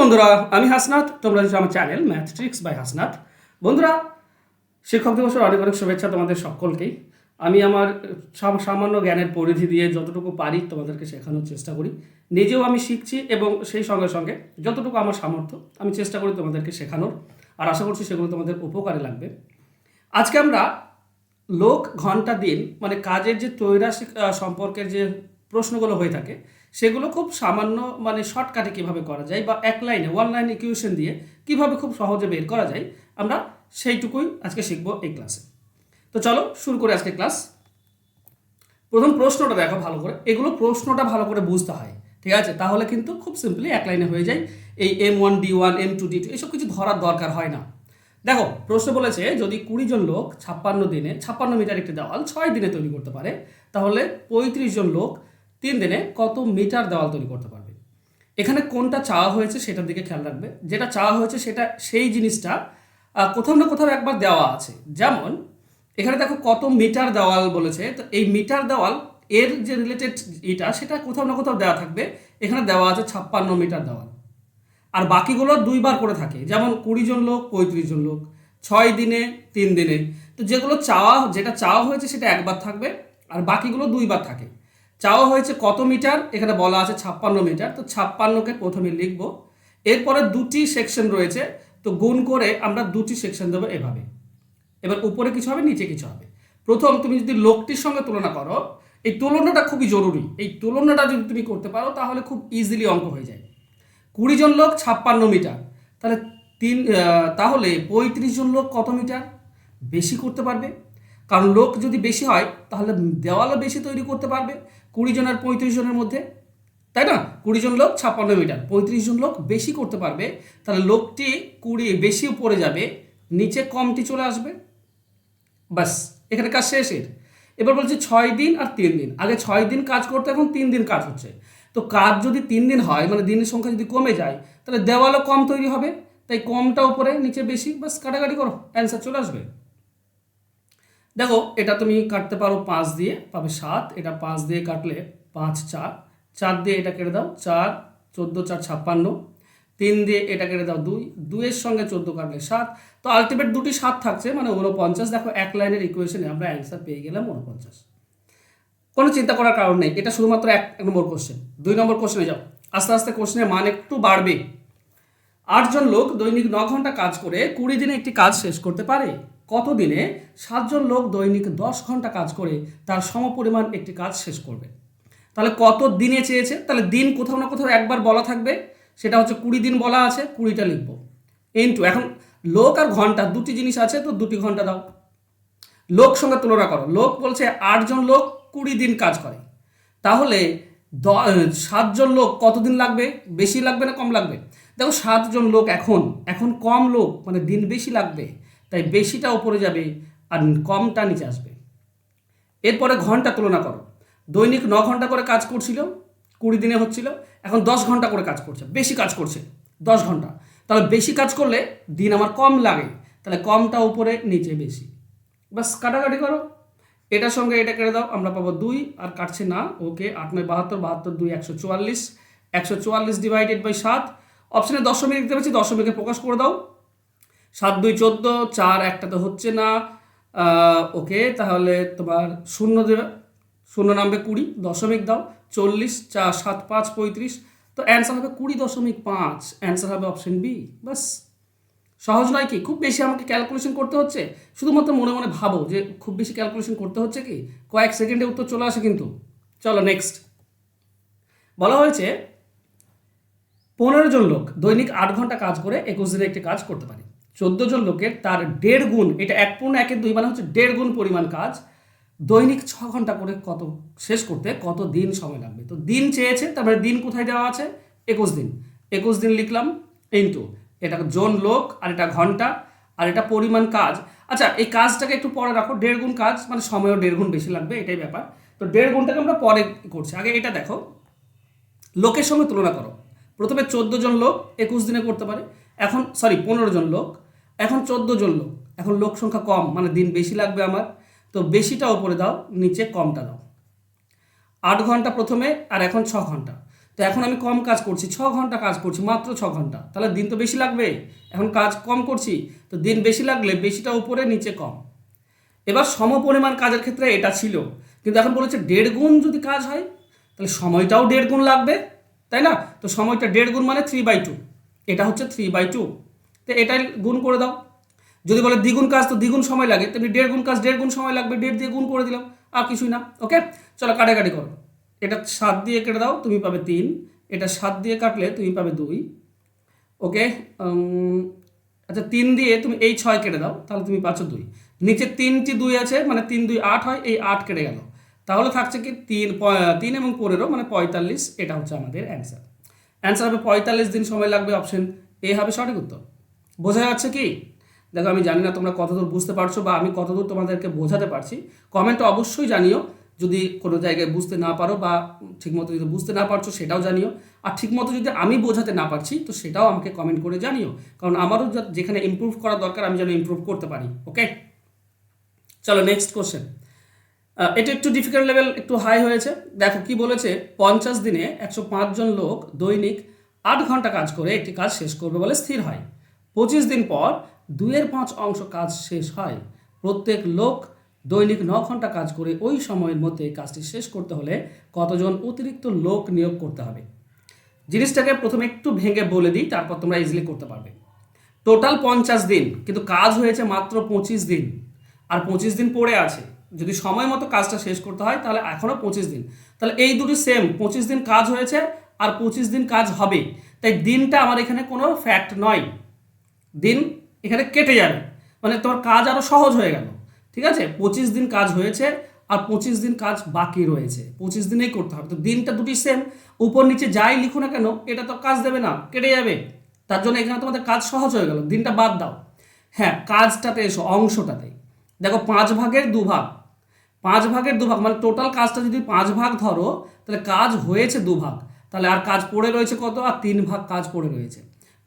বন্ধুরা, আমি হাসনাথ তোমরা হচ্ছে আমার channel math tricks by Hasnath বন্ধুরা, শিক্ষক দিবসের অনেক অনেক শুভেচ্ছা তোমাদের সকলকেই। আমি আমার সাম- সামান্য জ্ঞানের পরিধি দিয়ে যতটুকু পারি তোমাদেরকে শেখানোর চেষ্টা করি। নিজেও আমি শিখছি এবং সেই সঙ্গে সঙ্গে যতটুকু আমার সামর্থ্য, আমি চেষ্টা করি তোমাদেরকে শেখানোর। আর আশা করছি সেগুলো তোমাদের উপকারে লাগবে। আজকে আমরা লোক, ঘণ্টা, দিন মানে কাজের যে তৈরাসিক সম্পর্কের যে প্রশ্নগুলো হয়ে থাকে সেগুলো খুব সামান্য মানে শর্টকাটে কীভাবে করা যায় বা এক লাইনে ওয়ান লাইন ইকুয়েশন দিয়ে কীভাবে খুব সহজে বের করা যায়, আমরা সেইটুকুই আজকে শিখব এই ক্লাসে তো চলো শুরু করে আজকে ক্লাস প্রথম প্রশ্নটা দেখো ভালো করে। এগুলো প্রশ্নটা ভালো করে বুঝতে হয়, ঠিক আছে? তাহলে কিন্তু খুব সিম্পলি এক লাইনে হয়ে যায়। এই M one D one M two D two এসব কিছু ধরার দরকার হয় না। দেখো, প্রশ্ন বলেছে, যদি কুড়ি জন লোক ছাপ্পান্ন দিনে, ছাপ্পান্ন মিটার একটি দেওয়াল ছয় দিনে তৈরি করতে পারে, তাহলে পঁয়ত্রিশ জন লোক তিন দিনে কত মিটার দেওয়াল তৈরি করতে পারবে। এখানে কোনটা চাওয়া হয়েছে সেটার দিকে খেয়াল রাখবে। যেটা চাওয়া হয়েছে সেটা সেই জিনিসটা কোথাও না কোথাও একবার দেওয়া আছে। যেমন, এখানে দেখো কত মিটার দেওয়াল বলেছে। তো এই মিটার দেওয়াল, এর যে রিলেটেড এটা সেটা কোথাও না কোথাও দেওয়া থাকবে। এখানে দেওয়া আছে ছাপ্পান্ন মিটার দেওয়াল। আর বাকিগুলো দুইবার করে থাকে। যেমন কুড়ি জন লোক, পঁয়ত্রিশ জন লোক। ছয় দিনে, তিন দিনে। তো যেগুলো চাওয়া, যেটা চাওয়া হয়েছে সেটা একবার থাকবে। আর বাকিগুলো দুইবার থাকে। চাওয়া হয়েছে কত মিটার? এখানে বলা আছে ছাপ্পান্ন মিটার। তো ছাপ্পান্নকে প্রথমে লিখব। এরপরে দুটি সেকশন রয়েছে। তো গুণ করে আমরা দুটি সেকশন দেবো এভাবে। এবার উপরে কিছু হবে, নিচে কিছু হবে। প্রথম, তুমি যদি লোকটির সঙ্গে তুলনা করো, এই তুলনাটা খুবই জরুরি। এই তুলনাটা যদি তুমি করতে পারো, তাহলে খুব ইজিলি অঙ্ক হয়ে যায়। কুড়ি জন লোক, ছাপ্পান্ন মিটার। তাহলে তিন তাহলে পঁয়ত্রিশ জন লোক কত মিটার? বেশি করতে পারবে। কারণ লোক যদি বেশি হয়, তাহলে দেওয়ালও বেশি তৈরি করতে পারবে। কুড়ি জন আর পঁয়ত্রিশ জনের মধ্যে, তাই না? কুড়ি জন লোক, ছাপ্পান্ন মিটার। পঁয়ত্রিশ জন লোক বেশি করতে পারবে, তাহলে লোকটি কুড়ি বেশি উপরে যাবে, নিচে কমটি চলে আসবে। বাস এখানে কাজ শেষের। এবার বলছে ছয় দিন আর তিন দিন। আগে ছয় দিন কাজ করতে, এখন তিন দিন কাজ হচ্ছে। তো কাজ যদি তিন দিন হয় মানে দিনের সংখ্যা যদি কমে যায়, তাহলে দেওয়ালও কম তৈরি হবে। তাই কমটা উপরে, নিচে বেশি বাস কাটাকাটি করো, অ্যান্সার চলে আসবে। দেখো, এটা তুমি কাটতে পারো পাঁচ দিয়ে, পাবে সাত। এটা পাঁচ দিয়ে কাটলে পাঁচ, চার। চার দিয়ে এটা কেটে দাও, চার, চোদ্দ, চার, ছাপ্পান্ন। তিন দিয়ে এটা কেটে দাও, দুই। দুইয়ের সঙ্গে চোদ্দ কাটলে সাত। তো আলটিমেট দুটি সাত থাকছে মানে উনপঞ্চাশ দেখো, এক লাইনের ইকুয়েশনে আমরা অ্যান্সার পেয়ে গেলাম উনপঞ্চাশ কোনো চিন্তা করার কারণ নেই। এটা শুধুমাত্র এক নম্বর কোশ্চেন দুই নম্বর কোশ্চেনে যাও। আস্তে আস্তে কোশ্চেনের মান একটু বাড়বে। আটজন লোক দৈনিক ন ঘণ্টা কাজ করে, কুড়ি দিনে একটি কাজ শেষ করতে পারে। কত দিনে সাতজন লোক দৈনিক দশ ঘণ্টা কাজ করে তার সমপরিমাণ একটি কাজ শেষ করবে? তাহলে কত দিনে চেয়েছে? তাহলে দিন কোথাও না কোথাও একবার বলা থাকবে। সেটা হচ্ছে কুড়ি দিন বলা আছে, কুড়িটা লিখব। ইন্টু এখন লোক আর ঘণ্টা, দুটি জিনিস আছে তো দুটি ঘণ্টা দাও। লোক সঙ্গে তুলনা করো। লোক বলছে আটজন লোক কুড়ি দিন কাজ করে। তাহলে দ- সাতজন লোক কতদিন লাগবে? বেশি লাগবে না কম লাগবে? দেখো সাতজন লোক এখন এখন কম লোক মানে দিন বেশি লাগবে। তাই বেশিটা উপরে যাবে আর কমটা নিচে আসবে। এরপরে ঘণ্টা তুলনা করো। দৈনিক ন ঘণ্টা করে কাজ করছিল, কুড়ি দিনে হচ্ছিল, এখন দশ ঘণ্টা করে কাজ করছে, বেশি কাজ করছে, দশ ঘণ্টা। তাহলে বেশি কাজ করলে দিন আমার কম লাগে, তাহলে কমটা উপরে, নিচে বেশি। বাস কাটাকাটি করো। এটার সঙ্গে এটা কেটে দাও, আমরা পাবো দুই, আর কাটছে না, ওকে, আট নয়, বাহাত্তর বাহাত্তর, দুই, একশো চুয়াল্লিশ। একশো চুয়াল্লিশ ডিভাইডেড বাই সাত। অপশানে দশমিক দেখতে পাচ্ছি, দশমিকে প্রকাশ করে দাও। সাত দুই চোদ্দ, চার একটা তো হচ্ছে না। ওকে, তাহলে তোমার শূন্য দেবে। শূন্য নামবে কুড়ি, দশমিক দাও। চল্লিশ, চার, সাত, পাঁচ, পঁয়ত্রিশ। তো অ্যান্সার হবে কুড়ি দশমিক পাঁচ। অ্যান্সার হবে অপশন বি বাস সহজ নয় কি? খুব বেশি আমাকে ক্যালকুলেশন করতে হচ্ছে? শুধুমাত্র মনে মনে ভাবো যে খুব বেশি ক্যালকুলেশন করতে হচ্ছে কি? কয়েক সেকেন্ডে উত্তর চলে আসে কিন্তু। চলো নেক্সট বলা হয়েছে, পনেরো জন লোক দৈনিক আট ঘণ্টা কাজ করে একুশ দিনে একটি কাজ করতে পারে। চোদ্দ জন লোকের তার দেড় গুণ, এটা এক পূর্ণ একের দুই মানে হচ্ছে দেড় গুণ পরিমাণ কাজ। দৈনিক ছ ঘণ্টা করে কত, শেষ করতে কত দিন সময় লাগবে? তো দিন চেয়েছে, তারপরে দিন কোথায় দেওয়া আছে? একুশ দিন। একুশ দিন লিখলাম, ইন্টু, এটা জন লোক আর এটা ঘণ্টা আর এটা পরিমাণ কাজ। আচ্ছা এই কাজটাকে একটু পরে রাখো, দেড় গুণ কাজ মানে সময়ও দেড় গুণ বেশি লাগবে, এটাই ব্যাপার। তো দেড় গুণটাকে আমরা পরে করছি। আগে এটা দেখো, লোকের সঙ্গে তুলনা করো। প্রথমে চোদ্দ জন লোক, একুশ দিনে করতে পারে। এখন সরি পনেরো জন লোক। এখন চোদ্দ জন লোক। এখন লোক সংখ্যা কম মানে দিন বেশি লাগবে আমার। তো বেশিটা উপরে দাও, নিচে কমটা দাও। আট ঘণ্টা প্রথমে আর এখন ছ ঘণ্টা। তো এখন আমি কম কাজ করছি, ছ ঘণ্টা কাজ করছি, মাত্র ছ ঘণ্টা। তাহলে দিন তো বেশি লাগবে। এখন কাজ কম করছি, তো দিন বেশি লাগলে বেশিটা উপরে, নিচে কম। এবার সম পরিমাণ কাজের ক্ষেত্রে এটা ছিল। কিন্তু এখন বলেছে দেড় গুণ যদি কাজ হয়, তাহলে সময়টাও দেড় গুণ লাগবে, তাই না? তো সময়টা দেড় গুণ মানে থ্রি বাই টু এটা হচ্ছে থ্রি বাই টু তো এটাই গুণ করে দাও। যদি বলে দ্বিগুণ কাজ তো দ্বিগুণ সময় লাগে, তেমনি দেড় গুণ কাজ দেড় গুণ সময় লাগবে, দেড় দিয়ে গুণ করে দিলাম, আর কিছুই না ওকে চলো কাটাকাটি করো। এটা সাত দিয়ে কেটে দাও, তুমি পাবে তিন। এটা সাত দিয়ে কাটলে তুমি পাবে দুই ওকে আচ্ছা তিন দিয়ে তুমি এই ছয় কেটে দাও, তাহলে তুমি পাচ্ছ দুই। নিচে তিনটি দুই আছে মানে তিন দুই আট হয়, এই আট কেটে গেল। তাহলে থাকছে কি তিন তিন এবং পনেরো মানে পঁয়তাল্লিশ, এটা হচ্ছে আমাদের অ্যান্সার অ্যান্সার হবে পঁয়তাল্লিশ দিন সময় লাগবে অপশন এ হবে সঠিক উত্তর। বোঝা যাচ্ছে কি? দেখো, আমি জানি না তোমরা কতদূর বুঝতে পারছ বা আমি কতদূর তোমাদেরকে বোঝাতে পারছি। কমেন্টে অবশ্যই জানিও। যদি কোনো জায়গায় বুঝতে না পারো বা ঠিকমতো যদি বুঝতে না পারছ সেটাও জানিও। আর ঠিকমতো যদি আমি বোঝাতে না পারছি, তো সেটাও আমাকে কমেন্ট করে জানিও। কারণ আমারও যেখানে ইমপ্রুভ করা দরকার, আমি যেন ইমপ্রুভ করতে পারি ওকে চলো নেক্সট কোশ্চেন এটা একটু ডিফিকাল্ট লেভেল একটু হাই হয়েছে। দেখো, কি বলেছে? পঞ্চাশ দিনে একশো জন লোক দৈনিক আট ঘণ্টা কাজ করে একটি কাজ শেষ করবে বলে স্থির হয়। পঁচিশ দিন পর দুইয়ের পাঁচ অংশ কাজ শেষ হয়। প্রত্যেক লোক দৈনিক ন ঘণ্টা কাজ করে ওই সময়ের মধ্যে কাজটি শেষ করতে হলে কতজন অতিরিক্ত লোক নিয়োগ করতে হবে? জিনিসটাকে প্রথমে একটু ভেঙে বলে দিই, তারপর তোমরা ইজিলি করতে পারবে। টোটাল পঞ্চাশ দিন, কিন্তু কাজ হয়েছে মাত্র পঁচিশ দিন। আর পঁচিশ দিন পড়ে আছে। যদি সময় মতো কাজটা শেষ করতে হয়, তাহলে এখনও পঁচিশ দিন। তাহলে এই দুটি সেম পঁচিশ দিন কাজ হয়েছে আর পঁচিশ দিন কাজ হবে। তাই দিনটা আমার এখানে কোনো ফ্যাক্ট নয়। দিন এখানে কেটে যাবে। মানে তোমার কাজ আরও সহজ হয়ে গেল। ঠিক আছে? পঁচিশ দিন কাজ হয়েছে আর পঁচিশ দিন কাজ বাকি রয়েছে। পঁচিশ দিনেই করতে হবে। তো দিনটা দুটি সেম উপর নিচে যাই লিখো না কেন, এটা তো কাজ দেবে না, কেটে যাবে। তার জন্য এখানে তোমাদের কাজ সহজ হয়ে গেল। দিনটা বাদ দাও। হ্যাঁ কাজটাতে এসো, অংশটাতে। দেখো, পাঁচ ভাগের দু ভাগ পাঁচ ভাগের দু ভাগ মানে টোটাল কাজটা যদি পাঁচ ভাগ ধরো, তাহলে কাজ হয়েছে দু ভাগ তাহলে আর কাজ পড়ে রয়েছে কত? আর তিন ভাগ কাজ পড়ে রয়েছে।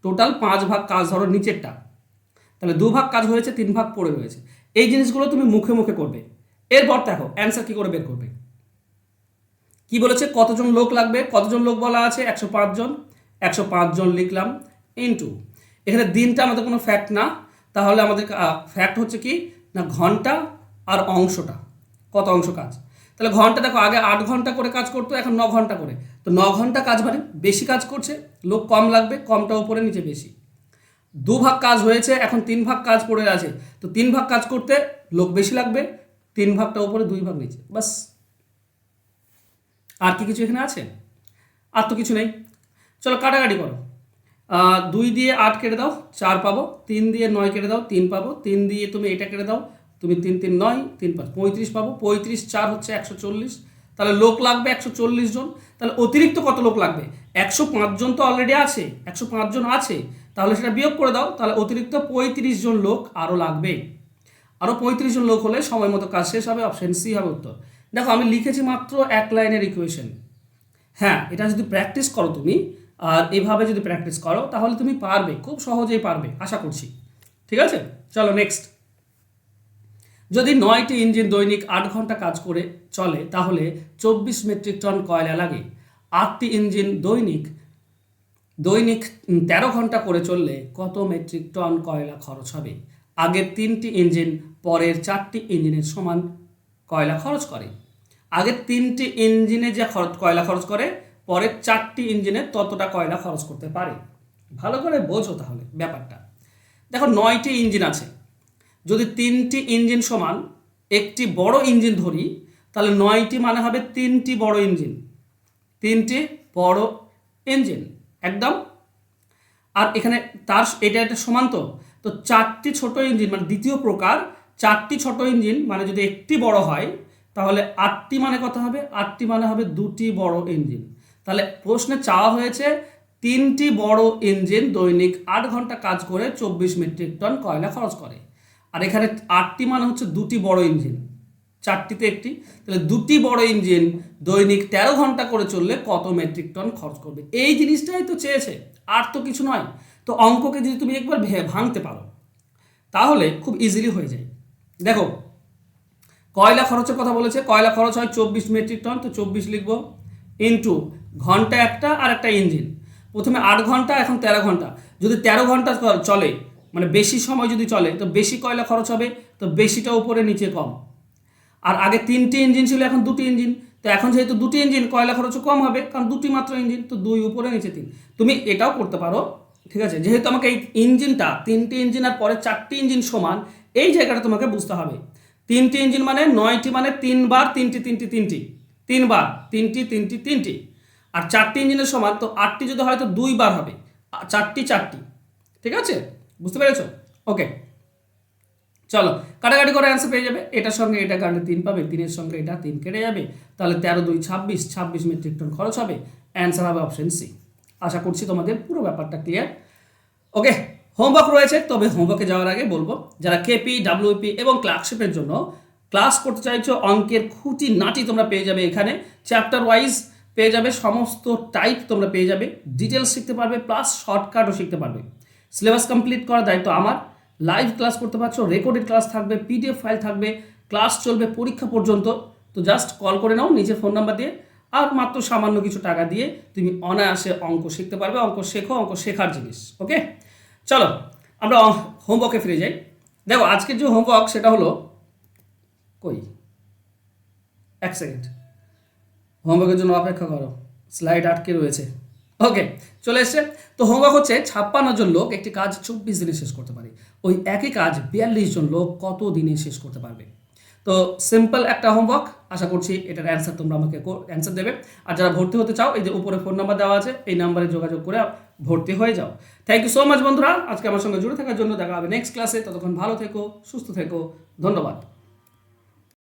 টোটাল পাঁচ ভাগ কাজ ধরো নিচেরটা। তাহলে দু ভাগ কাজ হয়েছে, তিন ভাগ পড়ে রয়েছে। এই জিনিসগুলো তুমি মুখে মুখে করবে। এরপর দেখো অ্যান্সার কি করে বের করবে? কি বলেছে? কতজন লোক লাগবে? কতজন লোক বলা আছে? একশো পাঁচজন একশো পাঁচজন লিখলাম। ইনটু এখানে দিনটা আমাদের কোনো ফ্যাক্ট না। তাহলে আমাদের ফ্যাক্ট হচ্ছে কি? না ঘণ্টা আর অংশটা। কত অংশ কাজ? তাহলে ঘণ্টা দেখো, আগে আট ঘণ্টা করে কাজ করতো, এখন ন ঘণ্টা করে। তো ন ঘণ্টা কাজ মানে বেশি কাজ করছে, লোক কম লাগবে, কমটা উপরে, নিচে বেশি। দু ভাগ কাজ হয়েছে, এখন তিন ভাগ কাজ পড়ে আছে। তো তিন ভাগ কাজ করতে লোক বেশি লাগবে, তিন ভাগটা উপরে, দুই ভাগ নিচে, বাস। আর কি কিছু এখানে আছে? আর তো কিছু নেই। চলো কাটাকাটি করো। দুই দিয়ে আট কেটে দাও, চার পাবো, তিন দিয়ে নয় কেটে দাও, তিন পাবো, তিন দিয়ে তুমি এটা কেটে দাও তুমি তিন তিন নয়, তিন পাঁচ। পঁয়ত্রিশ পাবো। পঁয়ত্রিশ চার হচ্ছে একশো চল্লিশ। তাহলে লোক লাগবে একশো চল্লিশ জন। তাহলে অতিরিক্ত কত লোক লাগবে? একশো পাঁচ জন তো অলরেডি আছে। একশো পাঁচ জন আছে। তাহলে সেটা বিয়োগ করে দাও। তাহলে অতিরিক্ত পঁয়ত্রিশ জন লোক আরও লাগবে। আরও পঁয়ত্রিশ জন লোক হলে সময় মতো কাজ শেষ হবে অপশন সি হবে উত্তর। দেখো, আমি লিখেছি মাত্র এক লাইনের ইকুয়েশন হ্যাঁ এটা যদি প্র্যাকটিস করো তুমি, আর এভাবে যদি প্র্যাকটিস করো, তাহলে তুমি পারবে, খুব সহজেই পারবে, আশা করছি। ঠিক আছে? চলো নেক্সট যদি নয়টি ইঞ্জিন দৈনিক আট ঘণ্টা কাজ করে চলে, তাহলে চব্বিশ মেট্রিক টন কয়লা লাগে? আটটি ইঞ্জিন দৈনিক দৈনিক তেরো ঘণ্টা করে চললে কত মেট্রিক টন কয়লা খরচ হবে? আগের তিনটি ইঞ্জিন পরের চারটি ইঞ্জিনের সমান কয়লা খরচ করে। আগের তিনটি ইঞ্জিনে যে খরচ, কয়লা খরচ করে, পরের চারটি ইঞ্জিনে ততটা কয়লা খরচ করতে পারে। ভালো করে বোঝো তাহলে ব্যাপারটা। দেখো, নয়টি ইঞ্জিন আছে। যদি তিনটি ইঞ্জিন সমান, একটি বড় ইঞ্জিন ধরি, তাহলে নয়টি মানে হবে তিনটি বড় ইঞ্জিন। তিনটি বড় ইঞ্জিন, একদম? আর এখানে তার, এটা একটা সমান তো? তো চারটি ছোট ইঞ্জিন মানে দ্বিতীয় প্রকার, চারটি ছোট ইঞ্জিন মানে যদি একটি বড় হয়, তাহলে আটটি মানে কত হবে? আটটি মানে হবে দুটি বড় ইঞ্জিন। তাহলে প্রশ্নে চাওয়া হয়েছে, তিনটি বড় ইঞ্জিন দৈনিক আট ঘণ্টা কাজ করে চব্বিশ মেট্রিক টন কয়লা খরচ করে? আর এখানে আটটি মানে হচ্ছে দুটি বড় ইঞ্জিন চারটিতে একটি। তাহলে দুটি বড় ইঞ্জিন দৈনিক তেরো ঘণ্টা করে চললে কত মেট্রিক টন খরচ করবে? এই জিনিসটাই তো চেয়েছে। আর তো কিছু নয়। তো অঙ্ককে যদি তুমি একবার ভাঙতে পারো, তাহলে খুব ইজিলি হয়ে যায়। দেখো, কয়লা খরচের কথা বলেছে। কয়লা খরচ হয় চব্বিশ মেট্রিক টন তো চব্বিশ লিখব ইন্টু ঘণ্টা একটা আর একটা ইঞ্জিন প্রথমে আট ঘণ্টা, এখন তেরো ঘণ্টা। যদি তেরো ঘণ্টা চলে মানে বেশি সময় যদি চলে, তো বেশি কয়লা খরচ হবে? তো বেশিটা উপরে, নিচে কম। আর আগে তিনটি ইঞ্জিন ছিল, এখন দুটি ইঞ্জিন তো এখন যেহেতু দুটি ইঞ্জিন কয়লা খরচও কম হবে, কারণ দুটি মাত্র ইঞ্জিন তো দুই উপরে, নিচে তিন। তুমি এটাও করতে পারো, ঠিক আছে? যেহেতু আমাকে এই ইঞ্জিনটা তিনটি ইঞ্জিন আর পরে চারটি ইঞ্জিন সমান, এই জায়গাটা তোমাকে বুঝতে হবে। তিনটি ইঞ্জিন মানে নয়টি মানে তিনবার তিনটি তিনটি তিনটি। তিনবার, তিনটি তিনটি তিনটি। আর চারটি ইঞ্জিনের সমান, তো আটটি যদি হয়, তো দুইবার হবে। চারটি চারটি। ঠিক আছে? বুঝতে পেরেছ? ওকে চলো, কাটাকাটি করে অ্যান্সার পেয়ে যাবে। এটার সঙ্গে এটা কাটলে তিন পাবে, তিনের সঙ্গে এটা তিন কেটে যাবে। তাহলে তেরো, দুই, ছাব্বিশ ছাব্বিশ মেট্রিক টন খরচ হবে। অ্যান্সার হবে অপশন সি আশা করছি তোমাদের পুরো ব্যাপারটা ক্লিয়ার ওকে হোমওয়ার্ক রয়েছে, তবে হোমওয়ার্কে যাওয়ার আগে বলব, যারা কেপি ডাব্লিউপি এবং ক্লার্কশিপের জন্য ক্লাস করতে চাইছো, অঙ্কের খুঁটি নাটি তোমরা পেয়ে যাবে এখানে। চ্যাপ্টার ওয়াইজ পেয়ে যাবে, সমস্ত টাইপ তোমরা পেয়ে যাবে। ডিটেলস শিখতে পারবে প্লাস শর্টকাটও শিখতে পারবে। সিলেবাস কমপ্লিট করার দায়িত্ব আমার। লাইভ ক্লাস করতে পারছ, রেকর্ডেড ক্লাস থাকবে, পিডিএফ ফাইল থাকবে, ক্লাস চলবে পরীক্ষা পর্যন্ত। তো জাস্ট কল করে নাও নিজের ফোন নাম্বার দিয়ে। আর মাত্র সামান্য কিছু টাকা দিয়ে তুমি অনায়াসে অঙ্ক শিখতে পারবে, অঙ্ক শেখো, অঙ্ক শেখার জিনিস, ওকে? চলো, আমরা হোমওয়ার্কে ফিরে যাই। দেখো, আজকের যে হোমওয়ার্ক সেটা হলো, কই? এক সেকেন্ড। হোমওয়ার্কের জন্য অপেক্ষা করো, স্লাইড আটকে রয়েছে। ওকে চলে এসছে। তো হোমওয়ার্ক হচ্ছে ছাপ্পান্ন জন লোক একটি কাজ চব্বিশ দিনে শেষ করতে পারে। ওই একই কাজ বিয়াল্লিশ জন লোক কত দিনে শেষ করতে পারবে? তো সিম্পল একটা হোমওয়ার্ক আশা করছি এটার অ্যান্সার তোমরা আমাকে অ্যান্সার দেবে। আর যারা ভর্তি হতে চাও, এই যে উপরে ফোন নাম্বার দেওয়া আছে, এই নাম্বারে যোগাযোগ করে ভর্তি হয়ে যাও। থ্যাংক ইউ সো মাচ বন্ধুরা, আজকে আমার সঙ্গে জুড়ে থাকার জন্য দেখা হবে নেক্সট ক্লাসে ততক্ষণ ভালো থেকো, সুস্থ থেকো, ধন্যবাদ।